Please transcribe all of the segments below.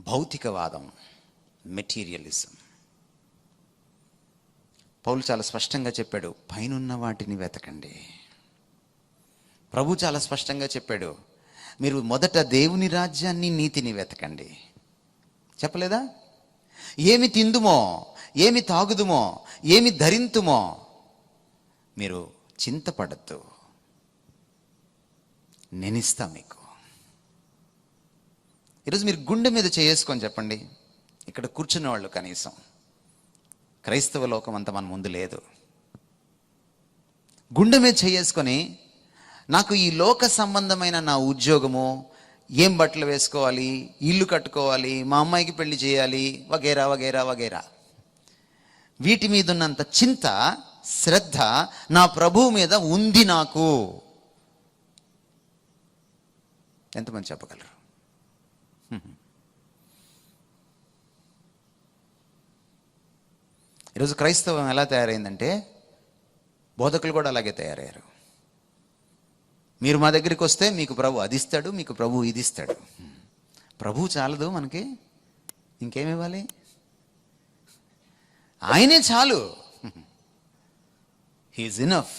భౌతికవాదం materialism పౌలు చాలా స్పష్టంగా చెప్పాడు పైనున్న వాటిని వెతకండి. ప్రభు చాలా స్పష్టంగా చెప్పాడు మీరు మొదట దేవుని రాజ్యాన్ని నీతిని వెతకండి. చెప్పలేదా? ఏమి తిందుమో ఏమి తాగుదుమో ఏమి ధరింతుమో మీరు చింతపడద్దు. నేనిస్తా మీకు. ఈరోజు మీరు గుండె మీద చేసుకొని చెప్పండి. ఇక్కడ కూర్చున్న వాళ్ళు కనీసం. క్రైస్తవ లోకం అంత మన ముందు లేదు. గుండె మీద చేసుకొని నాకు ఈ లోక సంబంధమైన నా ఉద్యోగము ఏం బట్టలు వేసుకోవాలి ఇల్లు కట్టుకోవాలి మా అమ్మాయికి పెళ్ళి చేయాలి వగేరా వగేరా వగేరా. వీటి మీద ఉన్నంత చింత శ్రద్ధ నా ప్రభువు మీద ఉంది నాకు. ఎంతమంది చెప్పగలరు? ఈరోజు క్రైస్తవం ఎలా తయారైందంటే బోధకులు కూడా అలాగే తయారయ్యారు. మీరు మా దగ్గరికి వస్తే మీకు ప్రభు అది ఇస్తాడు మీకు ప్రభు ఇది ఇస్తాడు. ప్రభు చాలదు మనకి ఇంకేమి ఇవ్వాలి ఆయనే చాలు. హీజ్ ఇనఫ్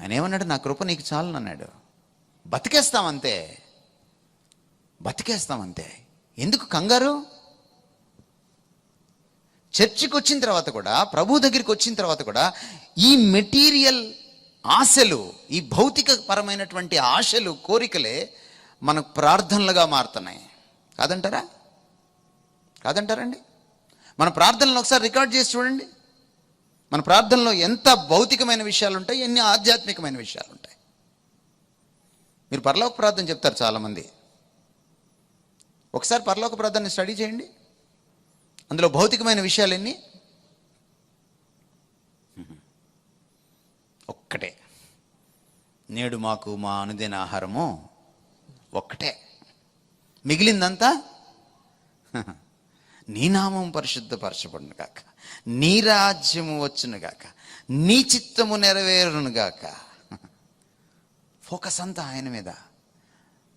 ఆయన ఏమన్నాడు? నా కృప నీకు చాలు అన్నాడు. బతికేస్తాం అంతే బతికేస్తాం అంతే ఎందుకు కంగారు? చర్చికి వచ్చిన తర్వాత కూడా ప్రభు దగ్గరికి వచ్చిన తర్వాత కూడా ఈ మెటీరియల్ ఆశలు ఈ భౌతిక పరమైనటువంటి ఆశలు కోరికలే మనకు ప్రార్థనలుగా మారుతున్నాయి. కాదంటారా? కాదంటారండి? మన ప్రార్థనలు ఒకసారి రికార్డ్ చేసి చూడండి. మన ప్రార్థనలో ఎంత భౌతికమైన విషయాలు ఉంటాయి ఎన్ని ఆధ్యాత్మికమైన విషయాలు ఉంటాయి. మీరు పరలోక ప్రార్థన చెప్తారు చాలామంది. ఒకసారి పరలోక ప్రార్థన స్టడీ చేయండి. అందులో భౌతికమైన విషయాలు ఎన్ని ఒక్కటే. నేడు మాకు మా అనుదిన ఆహారము ఒక్కటే. మిగిలిందంతా? నీ నామం పరిశుద్ధపరచబడును గాక. నీ రాజ్యము వచ్చును గాక. నీ చిత్తము నెరవేరును గాక. ఫోకస్ అంతా ఆయన మీద.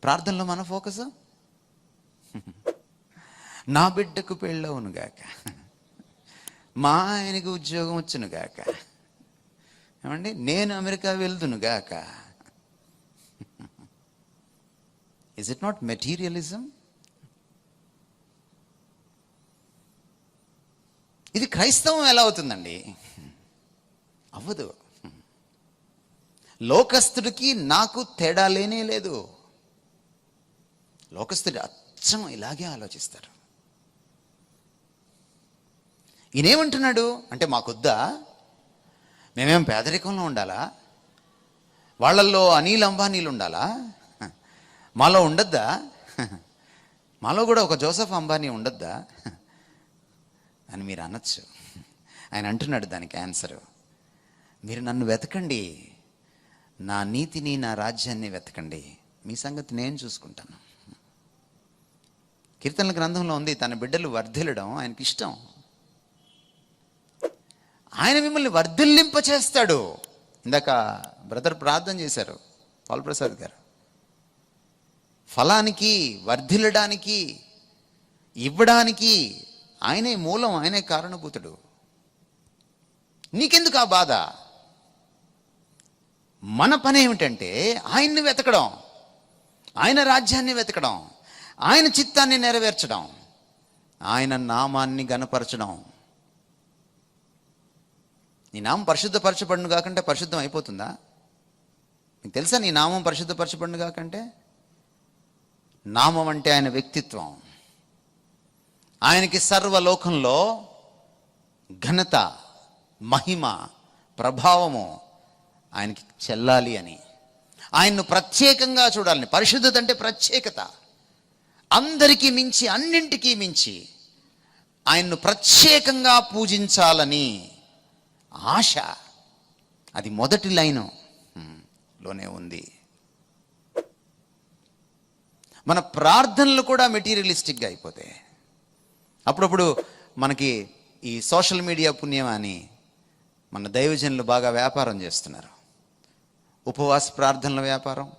ప్రార్థనలో మన ఫోకస్? నా బిడ్డకు పెళ్ళవును గాక. మా ఆయనకు ఉద్యోగం వచ్చునుగాక ఏమండి? నేను అమెరికా వెళ్తును గాక. ఇస్ ఇట్ నాట్ మెటీరియలిజం ఇది క్రైస్తవం ఎలా అవుతుందండి? అవ్వదు. లోకస్తుడికి నాకు తేడా లేనే లేదు. లోకస్తుడు అచ్చం ఇలాగే ఆలోచిస్తారు. ఈయనేమంటున్నాడు? అంటే మాకొద్దా? మేమేం పేదరికంలో ఉండాలా? వాళ్ళల్లో అనిల్ అంబానీలు ఉండాలా? మాలో ఉండద్దా? మాలో కూడా ఒక జోసఫ్ అంబానీ ఉండద్దా? అని మీరు అనొచ్చు. ఆయన అంటున్నాడు దానికి ఆన్సర్. మీరు నన్ను వెతకండి. నా నీతిని నా రాజ్యాన్ని వెతకండి. మీ సంగతి నేను చూసుకుంటాను. కీర్తనల గ్రంథంలో ఉంది తన బిడ్డలు వర్ధిల్లడం ఆయనకి ఇష్టం ఆయన మిమ్మల్ని వర్ధిల్లింప చేస్తాడు ఇందాక బ్రదర్ ప్రార్థన చేశారు పాల్ప్రసాద్ గారు. ఫలానికి వర్ధిల్లడానికి ఇవ్వడానికి ఆయనే మూలం ఆయనే కారణభూతుడు. నీకెందుకు ఆ బాధ? మన పని ఏమిటంటే ఆయన్ని వెతకడం ఆయన రాజ్యాన్ని వెతకడం ఆయన చిత్తాన్ని నెరవేర్చడం ఆయన నామాన్ని గనపరచడం నీ నామం పరిశుద్ధపరచబడును కాకంటే పరిశుద్ధం అయిపోతుందా? మీకు తెలుసా నీ నామం పరిశుద్ధపరచబడును కాకంటే? నామం అంటే ఆయన వ్యక్తిత్వం. ఆయనకి సర్వలోకంలో ఘనత మహిమ ప్రభావము ఆయనకి చెల్లాలి అని. ఆయన్ను ప్రత్యేకంగా చూడాలని. పరిశుద్ధత అంటే ప్రత్యేకత. అందరికీ మించి అన్నింటికీ మించి ఆయన్ను ప్రత్యేకంగా పూజించాలని ఆశ. అది మొదటి లైను. లోనే ఉంది. మన ప్రార్థనలు కూడా మెటీరియలిస్టిక్గా అయిపోతాయి అప్పుడప్పుడు మనకి ఈ సోషల్ మీడియా పుణ్యం అని మన దైవజనులు బాగా వ్యాపారం చేస్తున్నారు. ఉపవాస ప్రార్థనల వ్యాపారం.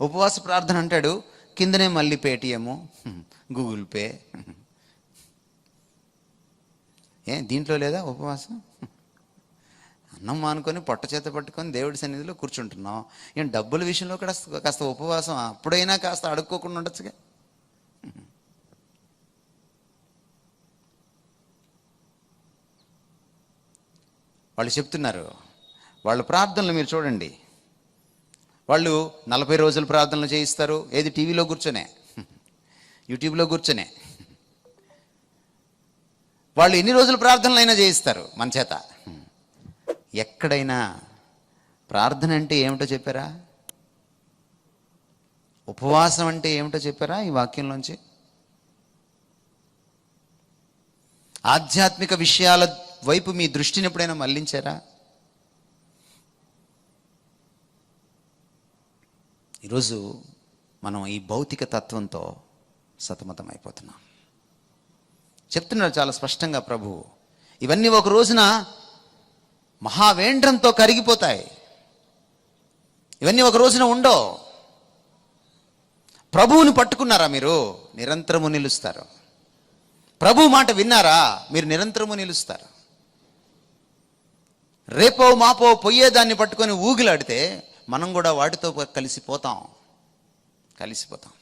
ఉపవాస ప్రార్థన అంటాడు కిందనే మళ్ళీ పేటిఎము గూగుల్ పే. ఏ దీంట్లో లేదా ఉపవాసం? అన్నం మానుకొని పొట్ట చేత పట్టుకొని దేవుడి సన్నిధిలో కూర్చుంటున్నాం. ఏం డబ్బుల విషయంలో కూడా కాస్త ఉపవాసం అప్పుడైనా కాస్త అడుక్కోకుండా ఉండొచ్చుగా? వాళ్ళు చెప్తున్నారు వాళ్ళ ప్రార్థనలు మీరు చూడండి. వాళ్ళు నలభై రోజులు ప్రార్థనలు చేయిస్తారు. ఏది టీవీలో కూర్చొనే? యూట్యూబ్లో కూర్చొనే. వాళ్ళు ఎన్ని రోజుల ప్రార్థనలైనా చేయిస్తారు మన చేత. ఎక్కడైనా ప్రార్థన అంటే ఏమిటో చెప్పారా? ఉపవాసం అంటే ఏమిటో చెప్పారా ఈ వాక్యంలోంచి? ఆధ్యాత్మిక విషయాల వైపు మీ దృష్టిని ఎప్పుడైనా మళ్ళించారా ఈరోజు మనం ఈ భౌతిక తత్వంతో సతమతం అయిపోతున్నాం. చెప్తున్నారు చాలా స్పష్టంగా ప్రభు. ఇవన్నీ ఒక రోజున మహావేండ్రంతో కరిగిపోతాయి. ఇవన్నీ ఒక రోజున ఉండో ప్రభువుని పట్టుకున్నారా మీరు? నిరంతరము నిలుస్తారు. ప్రభు మాట విన్నారా? మీరు నిరంతరము నిలుస్తారు. రేపో మాపో పొయ్యేదాన్ని పట్టుకొని ఊగిలాడితే మనం కూడా వాటితో కలిసిపోతాం కలిసిపోతాం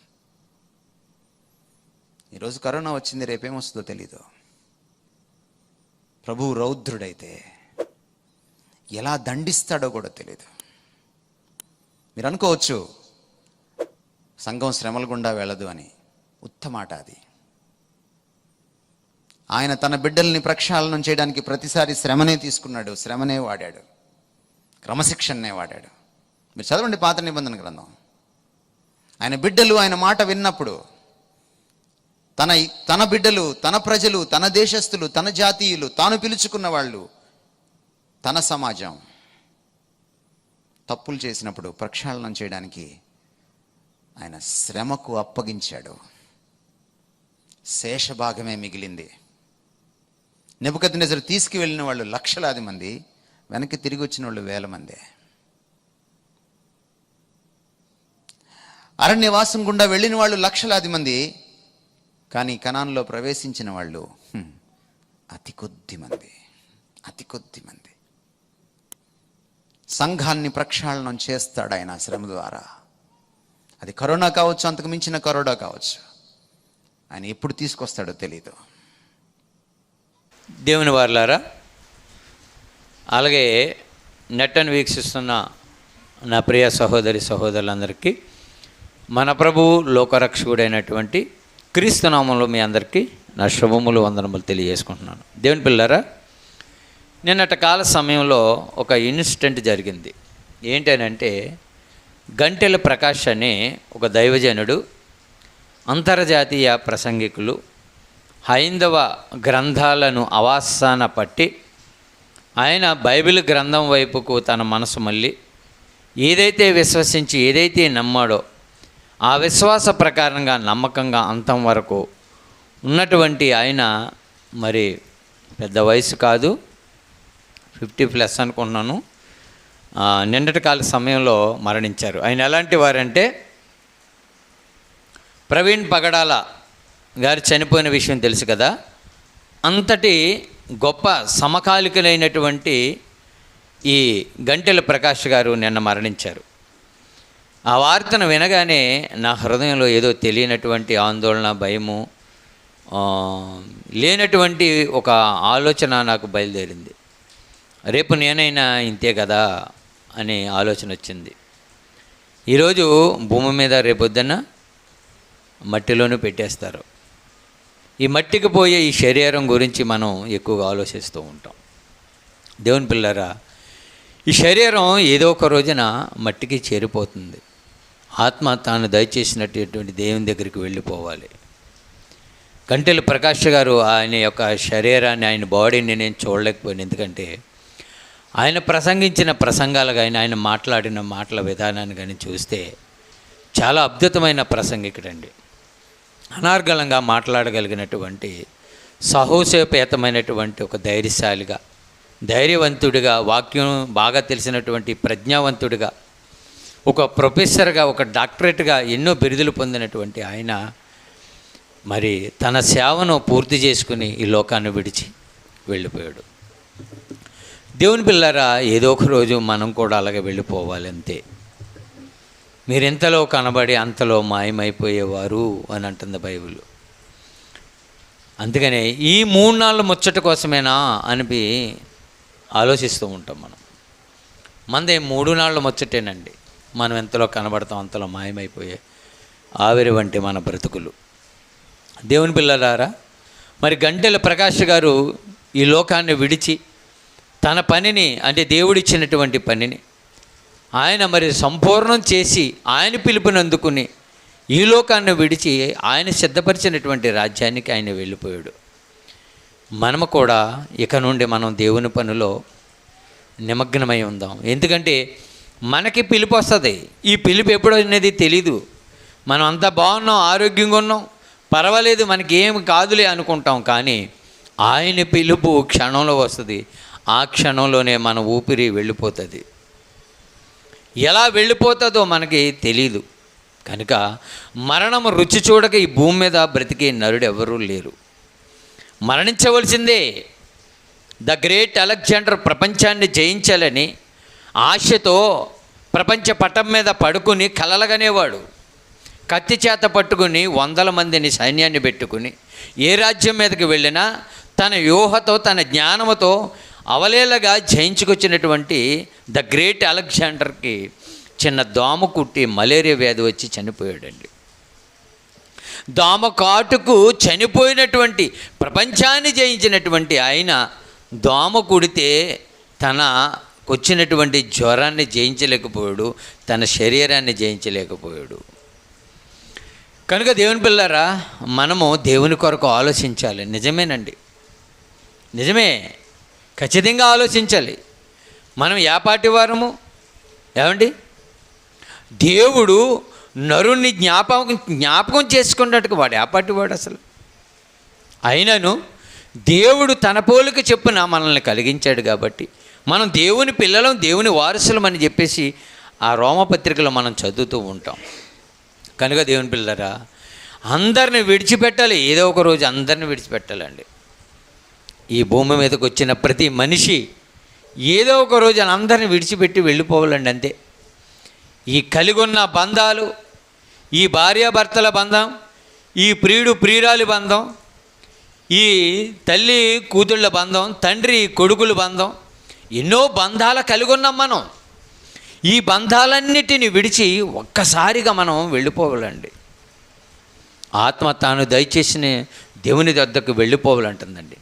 ఈరోజు కరోనా వచ్చింది రేపేమొస్తుందో తెలీదు. ప్రభువు రౌద్రుడైతే ఎలా దండిస్తాడో కూడా తెలియదు మీరు అనుకోవచ్చు సంఘం శ్రమల గుండా వెళ్ళదు అని. ఉత్తమాట అది. ఆయన తన బిడ్డల్ని ప్రక్షాళనం చేయడానికి ప్రతిసారి శ్రమనే తీసుకున్నాడు శ్రమనే వాడాడు క్రమశిక్షణనే వాడాడు. మీరు చదవండి పాత నిబంధన గ్రంథం. ఆయన బిడ్డలు ఆయన మాట విన్నప్పుడు తన తన బిడ్డలు తన ప్రజలు తన దేశస్థులు తన జాతీయులు తాను పిలుచుకున్న వాళ్ళు తన సమాజం తప్పులు చేసినప్పుడు ప్రక్షాళనం చేయడానికి ఆయన శ్రమకు అప్పగించాడు. శేషభాగమే మిగిలింది. నిపుకతి నిజరు తీసుకువెళ్ళిన వాళ్ళు లక్షలాది మంది వెనక్కి తిరిగి వచ్చిన వాళ్ళు వేల మందే. అరణ్యవాసం గుండా వెళ్ళిన వాళ్ళు లక్షలాది మంది కానీ కణాన్లో ప్రవేశించిన వాళ్ళు అతి కొద్ది మంది అతి కొద్ది మంది. సంఘాన్ని ప్రక్షాళనం చేస్తాడు ఆయన శ్రమ ద్వారా. అది కరోనా కావచ్చు అంతకు మించిన కరోనా కావచ్చు. ఆయన ఎప్పుడు తీసుకొస్తాడో తెలీదు. దేవుని వారులారా అలాగే నెట్టను వీక్షిస్తున్న నా ప్రియ సహోదరి సహోదరులందరికీ మన ప్రభువు లోకరక్షకుడైనటువంటి క్రీస్తు నామంలో మీ అందరికీ నా శుభములు వందనములు తెలియజేసుకుంటున్నాను. దేవుని పిల్లరా నిన్నటి కాల సమయంలో ఒక ఇన్సిడెంట్ జరిగింది. ఏంటనంటే గంటెల ప్రకాష్ అనే ఒక దైవజనుడు అంతర్జాతీయ ప్రసంగికులు హైందవ గ్రంథాలను అవాసాన పట్టి ఆయన బైబిల్ గ్రంథం వైపుకు తన మనసు మళ్ళీ ఏదైతే విశ్వసించి ఏదైతే నమ్మాడో ఆ విశ్వాస ప్రకారంగా నమ్మకంగా అంతం వరకు ఉన్నటువంటి ఆయన మరి పెద్ద వయసు కాదు ఫిఫ్టీ ప్లస్ అనుకుంటున్నాను. నిన్నటి కాల సమయంలో మరణించారు. ఆయన ఎలాంటి వారంటే ప్రవీణ్ పగడాల గారు చనిపోయిన విషయం తెలుసు కదా? అంతటి గొప్ప సమకాలికులైనటువంటి ఈ గంటెల ప్రకాష్ గారు నిన్న మరణించారు. ఆ వార్తను వినగానే నా హృదయంలో ఏదో తెలియనటువంటి ఆందోళన భయము లేనటువంటి ఒక ఆలోచన నాకు బయలుదేరింది. రేపు నేనైనా ఇంతే కదా అనే ఆలోచన వచ్చింది. ఈరోజు భూమి మీద రేపొద్దున మట్టిలోనూ పెట్టేస్తారు. ఈ మట్టికి పోయే ఈ శరీరం గురించి మనం ఎక్కువగా ఆలోచిస్తూ ఉంటాం. దేవుని పిల్లరా ఈ శరీరం ఏదో ఒక రోజున మట్టికి చేరిపోతుంది. ఆత్మ తాను దయచేసినటువంటి దేవుని దగ్గరికి వెళ్ళిపోవాలి. కంటెలు ప్రకాష్ గారు ఆయన యొక్క శరీరాన్ని ఆయన బాడీని నేను చూడలేకపోయాను. ఎందుకంటే ఆయన ప్రసంగించిన ప్రసంగాలు కానీ ఆయన మాట్లాడిన మాటల విధానాన్ని కానీ చూస్తే చాలా అద్భుతమైన ప్రసంగికుడండి అనార్గళంగా మాట్లాడగలిగినటువంటి సహోసేపేతమైనటువంటి ఒక ధైర్యశాలిగా ధైర్యవంతుడిగా వాక్యం బాగా తెలిసినటువంటి ప్రజ్ఞావంతుడిగా ఒక ప్రొఫెసర్గా ఒక డాక్టరేట్గా ఎన్నో బిరుదులు పొందినటువంటి ఆయన మరి తన సేవను పూర్తి చేసుకుని ఈ లోకాన్ని విడిచి వెళ్ళిపోయాడు. దేవుని పిల్లరా ఏదో ఒక రోజు మనం కూడా అలాగే వెళ్ళిపోవాలి అంతే. మీరు ఎంతలో కనబడి అంతలో మాయమైపోయేవారు అని అంటుంది బైబిల్. అందుకనే ఈ మూడు నాళ్ళు ముచ్చట కోసమేనా అనిపి ఆలోచిస్తూ ఉంటాం మనం. మనదే మూడు నాళ్ళు ముచ్చటేనండి. మనం ఎంతలో కనబడతాం అంతలో మాయమైపోయే ఆవిరి వంటి మన బ్రతుకులు. దేవుని పిల్లలారా మరి గంటెల ప్రకాష్ గారు ఈ లోకాన్ని విడిచి తన పనిని అంటే దేవుడిచ్చినటువంటి పనిని ఆయన మరి సంపూర్ణం చేసి ఆయన పిలుపునందుకుని ఈ లోకాన్ని విడిచి ఆయన సిద్ధపరిచినటువంటి రాజ్యానికి ఆయన వెళ్ళిపోయాడు. మనము కూడా ఇక నుండి మనం దేవుని పనిలో నిమగ్నమై ఉందాం. ఎందుకంటే మనకి పిలుపు వస్తుంది. ఈ పిలుపు ఎప్పుడు అనేది తెలీదు. మనం అంతా బాగున్నాం ఆరోగ్యంగా ఉన్నాం పర్వాలేదు మనకి ఏం కాదులే అనుకుంటాం. కానీ ఆయన పిలుపు క్షణంలో వస్తుంది. ఆ క్షణంలోనే మన ఊపిరి వెళ్ళిపోతుంది. ఎలా వెళ్ళిపోతుందో మనకి తెలీదు. కనుక మరణం రుచి చూడక ఈ భూమి మీద బ్రతికే నరుడు ఎవరూ లేరు. మరణించవలసిందే. ద గ్రేట్ అలెగ్జాండర్ ప్రపంచాన్ని జయించాలని ఆశతో ప్రపంచ పటం మీద పడుకుని కలలగనేవాడు. కత్తి చేత పట్టుకుని వందల మందిని సైన్యాన్ని పెట్టుకుని ఏ రాజ్యం మీదకి వెళ్ళినా తన వ్యూహతో తన జ్ఞానముతో అవలేలగా జయించుకొచ్చినటువంటి ద గ్రేట్ అలెగ్జాండర్కి చిన్న దోమ కుట్టి మలేరియా వ్యాధి వచ్చి చనిపోయాడండి. దోమ కాటుకు చనిపోయినటువంటి ప్రపంచాన్ని జయించినటువంటి ఆయన దోమ కుడితే తన వచ్చినటువంటి జ్వరాన్ని జయించలేకపోయాడు తన శరీరాన్ని జయించలేకపోయాడు. కనుక దేవుని పిల్లరా మనము దేవుని కొరకు ఆలోచించాలి. నిజమేనండి. నిజమే. ఖచ్చితంగా ఆలోచించాలి. మనం యాపాటి వారము? ఏమండి? దేవుడు నరుణ్ణి జ్ఞాపకం జ్ఞాపకం చేసుకున్నట్టుగా వాడు ఏపాటి వాడు అసలు? అయినను దేవుడు తన పోలిక చెప్పున మనల్ని కలిగించాడు కాబట్టి మనం దేవుని పిల్లలం దేవుని వారసులం అని చెప్పేసి ఆ రోమపత్రికలో మనం చదువుతూ ఉంటాం. కనుక దేవుని పిల్లరా అందరిని విడిచిపెట్టాలి. ఏదో ఒక రోజు అందరిని విడిచిపెట్టాలండి. ఈ భూమి మీదకి వచ్చిన ప్రతి మనిషి ఏదో ఒక రోజు అందరిని విడిచిపెట్టి వెళ్ళిపోవాలండి అంతే. ఈ కలిగున్న బంధాలు ఈ భార్యాభర్తల బంధం ఈ ప్రియుడు ప్రియురాలి బంధం ఈ తల్లి కూతుళ్ళ బంధం తండ్రి కొడుకుల బంధం ఎన్నో బంధాల కలిగొన్నాం మనం. ఈ బంధాలన్నిటిని విడిచి ఒక్కసారిగా మనం వెళ్ళిపోవాలండి. ఆత్మ తాను దయచేసిన దేవుని వద్దకు వెళ్ళిపోవాలంటుందండి.